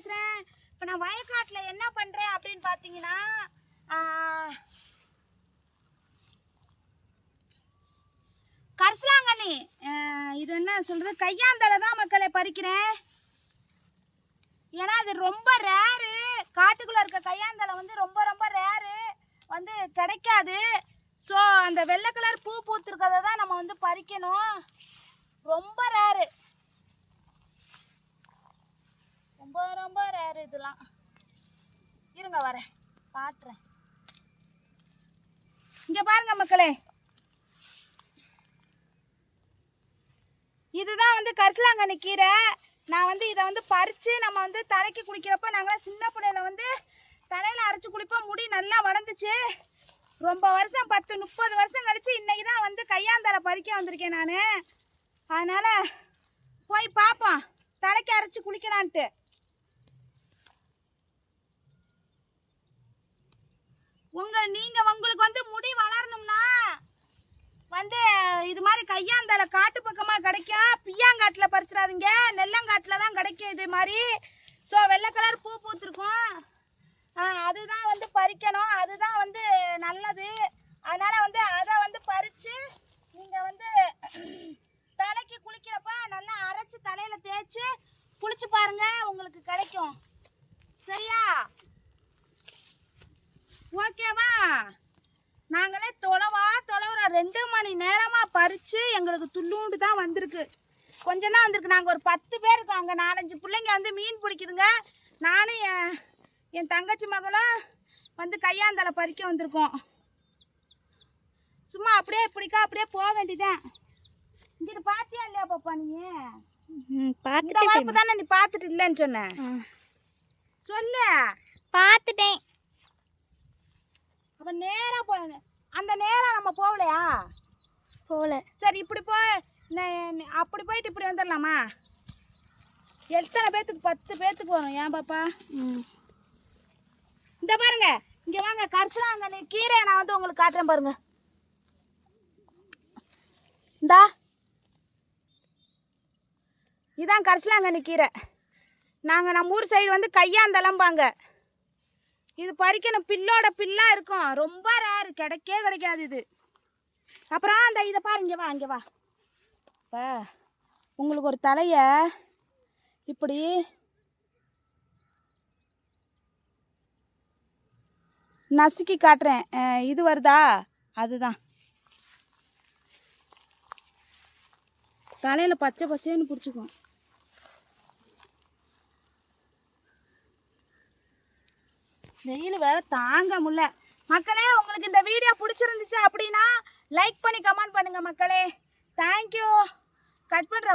பேசுகிறேன் இப்போ நான் வயக்காட்டில் என்ன பண்ணுறேன் அப்படின்னு பார்த்தீங்கன்னா கரிசலாங்கண்ணி இது என்ன சொல்கிறது கையாந்தலை தான் மக்களை பறிக்கிறேன். ஏன்னா அது ரொம்ப ரேரு காட்டுக்குள்ளே இருக்க கையாந்தலை வந்து ரொம்ப ரொம்ப ரேரு வந்து கிடைக்காது. ஸோ அந்த வெள்ளை கலர் பூ பூத்துருக்கதை தான் நம்ம வந்து பறிக்கணும். ரொம்ப ரேரு ரொம்ப ரொம்ப ரேரு இதெல்லாம் இருங்க வரேன் காட்டுறேன். இங்கே பாருங்க மக்களே. இதுதான் வந்து கரிசலாங்கண்ணி கீரை. நான் வந்து இதை வந்து பறித்து நம்ம வந்து தலைக்கு குளிக்கிறப்ப நாங்களாம் சின்ன பிள்ளையில வந்து தலையில் அரைச்சி குளிப்போம். முடி நல்லா வளர்ந்துச்சு. ரொம்ப வருஷம் பத்து முப்பது வருஷம் கழிச்சு இன்னைக்கு தான் வந்து கையாந்தலை பறிக்க வந்திருக்கேன் நான். அதனால் போய் பார்ப்போம் தலைக்கு அரைச்சி குளிக்கலான்ட்டு. உங்கள் நீங்கள் உங்களுக்கு வந்து முடி வளரணும்னா வந்து இது மாதிரி கையாந்தால காட்டு பக்கமாக கிடைக்கும் பியாங்காட்டில் பறிச்சிடாதீங்க. நெல்லங்காட்டில் தான் கிடைக்கும் இது மாதிரி. ஸோ வெள்ளை கலர் பூ பூத்துருக்கும். அதுதான் வந்து பறிக்கணும். அதுதான் வந்து நல்லது. அதனால் வந்து அதை வந்து பறித்து நீங்கள் வந்து தலைக்கு குளிக்கிறப்ப நல்லா அரைச்சி தலையில் தேய்ச்சி குளிச்சு பாருங்க உங்களுக்கு கிடைக்கும். சரியா? ஓகேவா? நாங்களே தொலைவா தொலைவுற. ரெண்டு மணி நேரமாக பறித்து எங்களுக்கு துள்ளூண்டு தான் வந்திருக்கு. கொஞ்சம் தான் வந்திருக்கு. நாங்கள் ஒரு பத்து பேர் இருக்கோம். அங்கே நாலஞ்சு பிள்ளைங்க வந்து மீன் பிடிக்குதுங்க. நானும் என் என் தங்கச்சி மகளும் வந்து கையாந்தலை பறிக்க வந்திருக்கோம். சும்மா அப்படியே பிடிக்கா அப்படியே போக வேண்டியதான் இங்கிட்டு பார்த்தியா இல்லையா பாப்பா நீ? வரப்பு தானே நீ பார்த்துட்டு இல்லைன்னு சொன்ன. சொல்லு. பார்த்துட்டேன் அப்போ நேராக போ அந்த நேராக நம்ம போகலையா? போல சரி இப்படி போ. நே- நே- அப்படி போயிட்டு இப்படி வந்துடலாமா எத்தனை பேத்துக்கு பத்து பேத்துக்கு வரும் ஏன் பாப்பா? இந்த பாருங்க இங்க வாங்க கரிசலாங்கண்ணி கீரை நான் வந்து உங்களுக்கு காட்டுறேன் பாருங்க. இந்தா. இதான் கரிசலாங்கண்ணி கீரை. நாங்கள் நம்ம ஊர் சைடு வந்து கையாந்தலம்பாங்க இது பறிக்கணும். பில்லோட பில்லா இருக்கும். ரொம்ப ரேரு கிடைக்கவே கிடைக்காது இது. அப்புறம் அந்த இதை பாரு இங்கே வா இங்கே வா. இப்போ உங்களுக்கு ஒரு தலைய இப்படி நசுக்கி காட்டுறேன். இது வருதா? அதுதான். தலையில் பச்சை பச்சைன்னு பிடிச்சிக்கும். வெயில் வேற தாங்க முடியல. மக்களே உங்களுக்கு இந்த வீடியோ பிடிச்சிருந்துச்சு அப்படின்னா லைக் பண்ணி கமெண்ட் பண்ணுங்க மக்களே. தேங்க்யூ கட் பண்ணுற